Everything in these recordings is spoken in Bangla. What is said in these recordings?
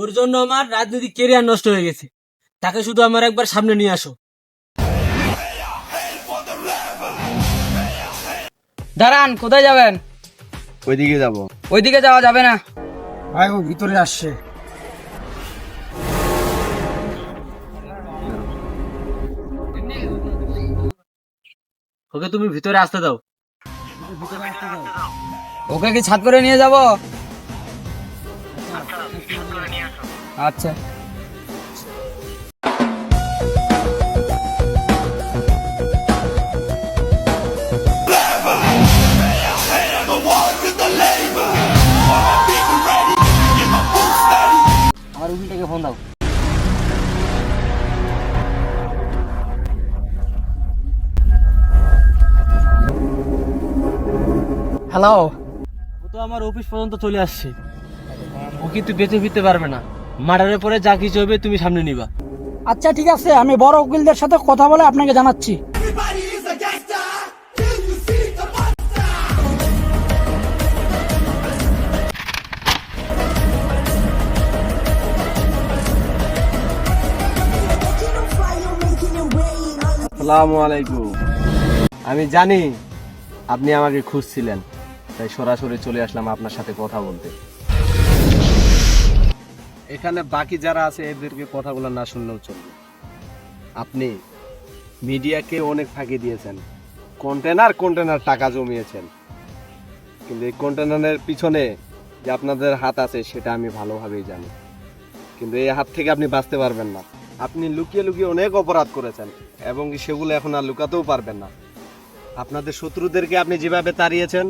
ওর জন্য আমার রাজনৈতিক কেরিয়ার নষ্ট হয়ে গেছে। তাকে শুধু আমার একবার সামনে নিয়ে আসো। দাঁড়ান কোথায় যাবেন? ওইদিকে যাব। ওইদিকে যাওয়া যাবে না। ভাই ও ভিতরে আসছে। ওকে তুমি ভিতরে আসতে দাও। ওকে কি ছাদ করে নিয়ে যাব? আচ্ছা। আমার ফোন দাও। হ্যালো ও তো আমার অফিস পর্যন্ত চলে আসছে। ও কিন্তু বেঁচে ফিরতে পারবে না। মার্ডারের পরে যা কিছু হবে তুমি সামনে নিবা। আচ্ছা ঠিক আছে আমি বড় উকিলদের সাথে কথা বলে আপনাকে জানাচ্ছি। আসসালামু আলাইকুম। আমি জানি আপনি আমাকে খুঁজছিলেন তাই সরাসরি চলে আসলাম আপনার সাথে কথা বলতে। এখানে বাকি যারা আছে, এদেরকে কথাগুলো না শুনলেও চলবে। আপনি মিডিয়াকে অনেক ফাঁকি দিয়েছেন। কন্টেনার কন্টেনার টাকা জমিয়েছেন। কিন্তু এই কন্টেনারের পিছনে যে আপনাদের হাত আছে, সেটা আমি ভালোভাবেই জানি। কিন্তু এই হাত থেকে আপনি বাঁচতে পারবেন না। আপনি লুকিয়ে লুকিয়ে অনেক অপরাধ করেছেন, এবং সেগুলো এখন আর লুকাতেও পারবেন না। আপনাদের শত্রুদেরকে আপনি যেভাবে তাড়িয়েছেন,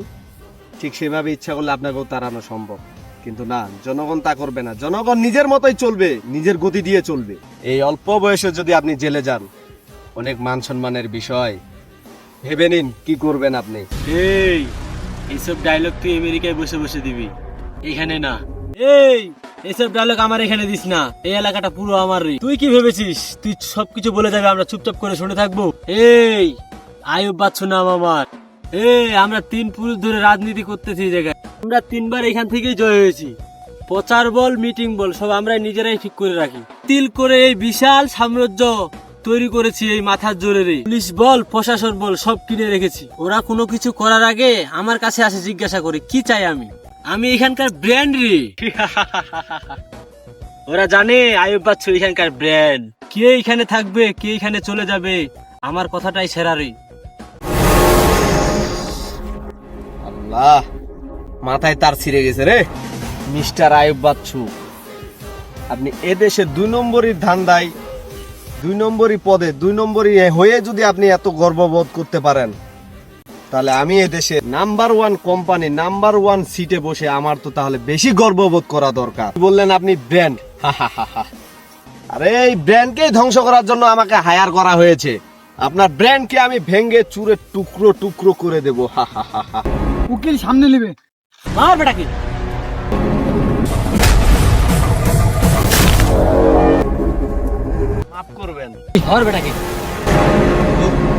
ঠিক সেভাবে ইচ্ছা করলে আপনাকেও তাড়ানো সম্ভব। কিন্তু না জনগণ তা করবে না। জনগণ নিজের মতোই চলবে নিজের গতি দিয়ে চলবে। এই অল্প বয়সে যদি আপনি জেলে যান অনেক মান সম্মানের বিষয়। ভেবে নিন কি করবেন আপনি? এই এইসব ডায়লগ তুই আমেরিকায় বসে বসে দিবি। এখানে না। এই এইসব ডায়লগ আমার এখানে দিস না। এই এলাকাটা পুরো আমার তুই কি ভেবেছিস? তুই সবকিছু বলে যাবে আমরা চুপচাপ করে শুনে থাকব? এই আয়ুব বাচ্চু নাম আমার। এই আমরা তিন পুরুষ ধরে রাজনীতি করতেছি জায়গায়। আমরা তিনবার এখান থেকেই জয় হয়েছি। প্রচার বল মিটিং বল সব আমরা নিজেরাই ঠিক করে রাখি। তিল করে এই বিশাল সাম্রাজ্য তৈরি করেছি এই মাথার জোরে পুলিশ বল প্রশাসন বল সব কিনে রেখেছি। ওরা কোনো কিছু করার আগে আমার কাছে আসে জিজ্ঞাসা করে কি চাই আমি? আমি এখানকার ব্র্যান্ড রে। ওরা জানে আয়ুব বাচ্চু এখানকার ব্র্যান্ড। কে এখানে থাকবে কে এখানে চলে যাবে আমার কথাটাই সেরা রে। আল্লাহ। মাথায় তার ছিঁড়ে গেছে রে। মিস্টার আয়ুব বাচ্চু, আপনি এদেশে দুই নম্বরই ধান্দায়, দুই নম্বরই পদে, দুই নম্বরই হয়ে যদি আপনি এত গর্ববোধ করতে পারেন, তাহলে আমি এদেশে number one company, number one সিটে বসে আমার তো তাহলে বেশি গর্ববোধ করা দরকার। বললেন আপনি? ব্র্যান্ড। আরে এই ব্র্যান্ডকেই ধ্বংস করার জন্য আমাকে হায়ার করা হয়েছে। আপনার ব্র্যান্ডকে আমি ভেঙ্গে চুরে টুকরো টুকরো করে দেবো। হা হা হা। উকিল সামনে নেবে। मार बेटा की। आपको करो और बेटा की।